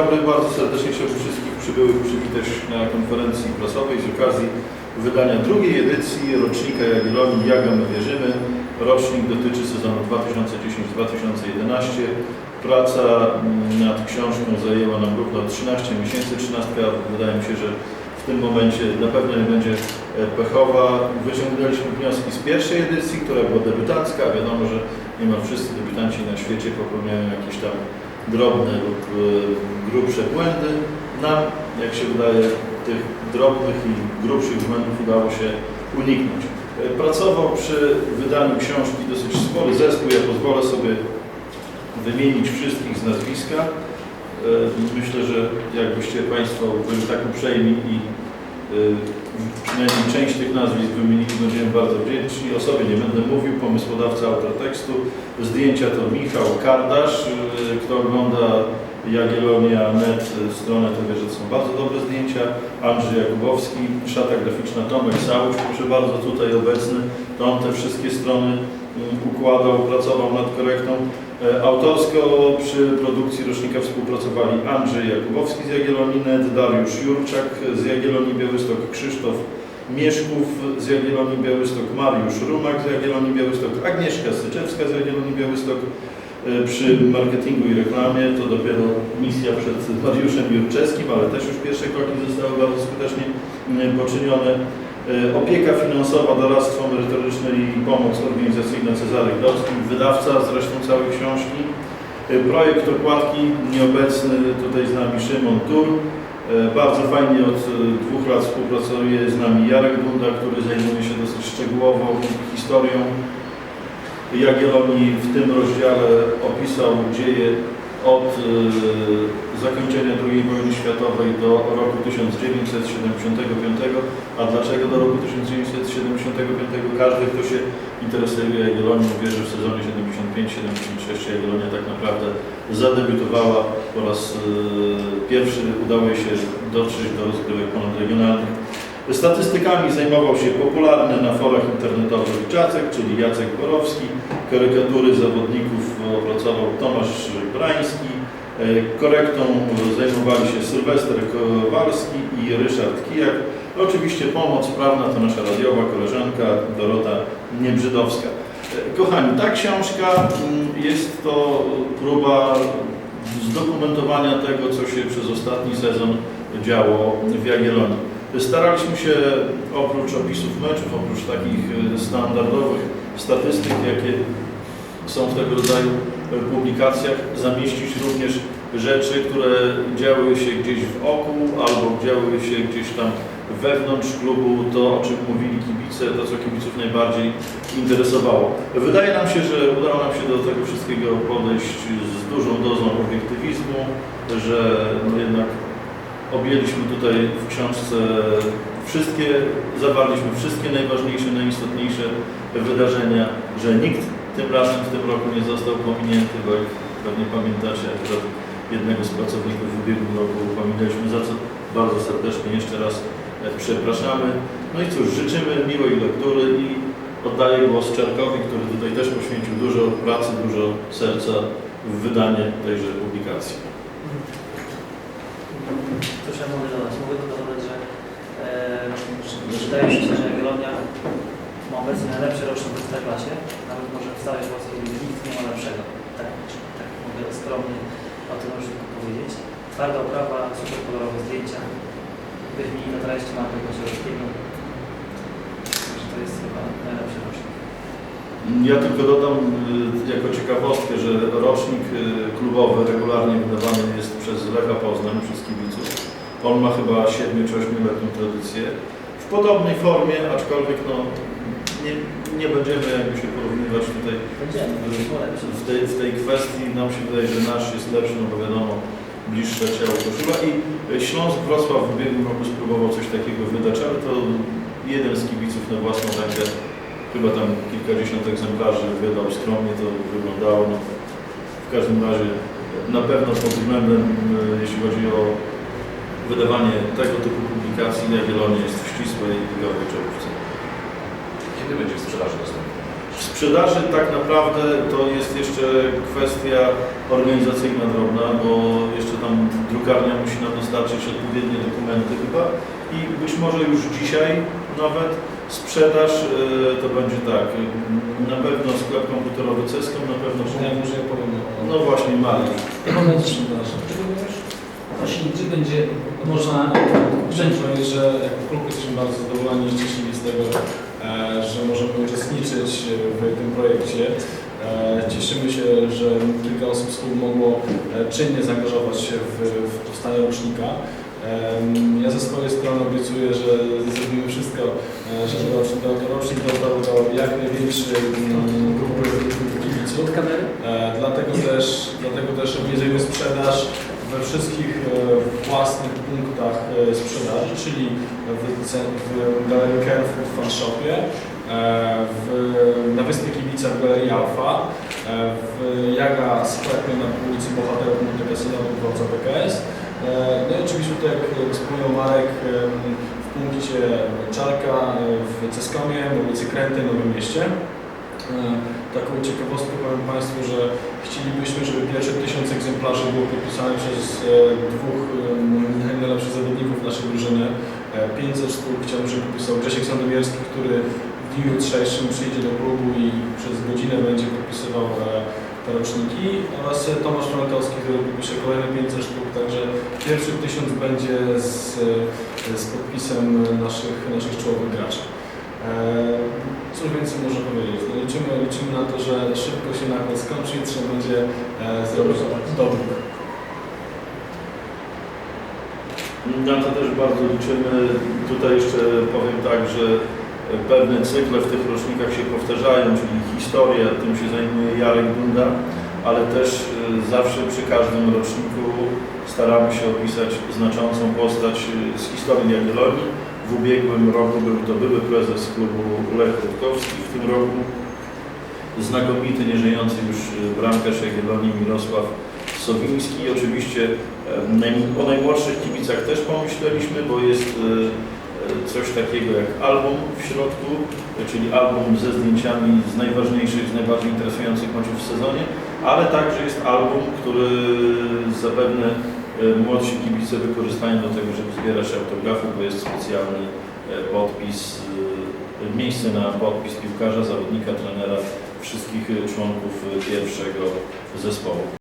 dobry, bardzo serdecznie chciałbym wszystkich przybyłych przywitać na konferencji prasowej z okazji wydania drugiej edycji rocznika Jagiellonii Jaga My Wierzymy. Rocznik dotyczy sezonu 2010-2011. Praca nad książką zajęła nam równo 13 miesięcy, 13 wydaje mi się, że w tym momencie na pewno nie będzie e, pechowa. Wyciągnęliśmy wnioski z pierwszej edycji, która była debiutancka. Wiadomo, że niemal wszyscy debiutanci na świecie popełniają jakieś tam drobne lub e, grubsze błędy. Nam, jak się wydaje, tych drobnych i grubszych błędów udało się uniknąć. E, Pracował przy wydaniu książki dosyć spory zespół. Ja pozwolę sobie wymienić wszystkich z nazwiska. E, Myślę, że jakbyście Państwo byli tak uprzejmi i przynajmniej część tych nazwisk wymienili, będziemy bardzo wdzięczni. O sobie nie będę mówił, pomysłodawca, autor tekstu. Zdjęcia to Michał Kardasz. E, Kto ogląda Jagiellonia.net stronę, to wie, że to są bardzo dobre zdjęcia. Andrzej Jakubowski, szata graficzna Tomek Sałusz, proszę bardzo, tutaj obecny. To on te wszystkie strony układał, pracował nad korektą. E, Autorsko przy produkcji rocznika współpracowali Andrzej Jakubowski z Jagiellonii.net, Dariusz Jurczak z Jagiellonii Białystok, Krzysztof Mieszków z Jagiellonii Białystok, Mariusz Rumak z Jagiellonii Białystok, Agnieszka Syczewska z Jagiellonii Białystok. E, Przy marketingu i reklamie to dopiero misja przed Mariuszem Jurczewskim, ale też już pierwsze kroki zostały bardzo skutecznie mm, poczynione. E, Opieka finansowa, doradztwo merytoryczne i pomoc organizacyjna Cezary Grodzki, wydawca zresztą całej książki. E, Projekt okładki nieobecny tutaj z nami Szymon Tur. E, Bardzo fajnie od dwóch lat współpracuje z nami Jarek Dunda, który zajmuje się dosyć szczegółową historią Jagiellonii. W tym rozdziale opisał dzieje od e, zakończenia II wojny światowej do roku 1975. A dlaczego do roku 1975? Każdy, kto się interesuje Jagiellonią, wie, że w sezonie 75-76 Jagiellonia tak naprawdę zadebiutowała. Po raz e, pierwszy udało jej się dotrzeć do rozgrywek ponadregionalnych. Statystykami zajmował się popularny na forach internetowych Jacek, czyli Jacek Borowski. Karykatury zawodników opracował Tomasz Brański. E, Korektą zajmowali się Sylwester Kowalski i Ryszard Kijak. Oczywiście pomoc prawna to nasza radiowa koleżanka Dorota Niebrzydowska. E, Kochani, ta książka mm, jest to próba zdokumentowania tego, co się przez ostatni sezon działo w Jagiellonii. Staraliśmy się oprócz opisów meczów, oprócz takich e, standardowych statystyk, jakie są w tego rodzaju publikacjach, zamieścić również rzeczy, które działy się gdzieś w oku albo działy się gdzieś tam wewnątrz klubu, to o czym mówili kibice, to co kibiców najbardziej interesowało. Wydaje nam się, że udało nam się do tego wszystkiego podejść z dużą dozą obiektywizmu, że jednak objęliśmy tutaj w książce wszystkie, zawarliśmy wszystkie najważniejsze, najistotniejsze wydarzenia, że nikt tym razem w tym roku nie został pominięty, bo jak pewnie pamiętacie, akurat jednego z pracowników w ubiegłym roku pominęliśmy, za co bardzo serdecznie jeszcze raz e, przepraszamy. No i cóż, życzymy miłej lektury i oddaję głos Czarkowi, który tutaj też poświęcił dużo pracy, dużo serca w wydanie tejże publikacji. Cóż ja mogę dodać? Mogę tylko dodać, że e, wydaje mi się, że Jagiellonia ma obecnie najlepszy rocznik w Ekstraklasie. Nawet może w całej polskiej lidze nikt nie ma lepszego. Tak, tak mogę skromnie o tym roczniku powiedzieć. Twarda oprawa, super kolorowe zdjęcia. Wyśmienita treść mamy Kosiorowskiego. Także to jest chyba najlepszy rocznik. Ja tylko dodam y, jako ciekawostkę, że rocznik y, klubowy regularnie wydawany jest przez Lecha Poznań, przez kibiców. On ma chyba 7 czy 8-letnią tradycję. W podobnej formie, aczkolwiek no, nie, nie będziemy jakby się porównywać tutaj w tej, w tej kwestii. Nam się wydaje, że nasz jest lepszy, no bo wiadomo, bliższe ciało koszula. I Śląsk Wrocław w ubiegłym roku spróbował coś takiego wydać, ale to jeden z kibiców na własną rękę chyba tam kilkadziesiąt egzemplarzy wydał skromnie, to wyglądało. No, w każdym razie na pewno pod względem, e, jeśli chodzi o wydawanie tego typu publikacji, Jagiellonia jest w ścisłej ligowej czołówce. Kiedy będzie w sprzedaży dostępny? W sprzedaży tak naprawdę to jest jeszcze kwestia organizacyjna drobna, bo jeszcze tam drukarnia musi nam dostarczyć odpowiednie dokumenty chyba i być może już dzisiaj nawet sprzedaż e, to będzie tak, e, na pewno sklep komputerowy Ceską, na pewno Ja może ja powiem o... no właśnie Mali. W tym momencie sprzedaży. Czego mówisz? Właśnie gdzie będzie można wziąć powiedzieć, że jako klub jesteśmy bardzo zadowoleni i szczęśliwi z tego, e, że możemy uczestniczyć w tym projekcie. E, Cieszymy się, że kilka osób z klubu mogło e, czynnie zaangażować się w, w powstanie rocznika. Ja ze swojej strony obiecuję, że zrobimy wszystko, e, żeby rocznik, rocznik dotarł do jak największej mm, grupy kibiców. Od kamery? E, Dlatego też, dlatego też obniżymy sprzedaż we wszystkich e, własnych punktach sprzedaży, czyli w, w Galerii Carrefour w Fanshopie, w, na Wyspie Kibica w Galerii Alfa, w Jaga sklepie na ulicy Bohaterów Multikasynowych w dworca PKS. E, No i oczywiście tak jak wspomniał Marek, w punkcie Czarka e, w Ceskomie, na ulicy Krętej Nowym Mieście. E, Taką ciekawostkę powiem Państwu, że chcielibyśmy, żeby pierwsze tysiąc egzemplarzy było podpisane przez dwóch naj- najlepszych zawodników naszej drużyny. E, 500 sztuk chciałbym, żeby podpisał Grzesiek Sandomierski, który w dniu jutrzejszym przyjdzie do klubu i przez godzinę będzie podpisywał te roczniki oraz Tomasz Frankowski, który podpisze kolejne 500 sztuk, także pierwszy tysiąc będzie z, z podpisem naszych, naszych czołowych graczy. E, Cóż więcej można powiedzieć? No liczymy, liczymy na to, że szybko się nakład skończy i trzeba będzie e, zrobić dobry. Na to też bardzo liczymy. Tutaj jeszcze powiem tak, że pewne cykle w tych rocznikach się powtarzają, czyli historia, tym się zajmuje Jarek Dunda, ale też e, zawsze przy każdym roczniku staramy się opisać znaczącą postać e, z historii Jagiellonii. W ubiegłym roku był to były prezes klubu Lech Rutkowski, w tym roku znakomity, nieżyjący już e, bramkarz Jagiellonii Mirosław Sowiński. Oczywiście o najmłodszych kibicach też pomyśleliśmy, bo jest coś takiego jak album w środku, e, czyli album ze zdjęciami z najważniejszych, z najbardziej interesujących meczów w sezonie, ale także jest album, który zapewne e, młodsi kibice wykorzystają do tego, żeby zbierać autografy, bo jest specjalny e, podpis, e, miejsce na podpis piłkarza, zawodnika, trenera, wszystkich e, członków e, pierwszego zespołu.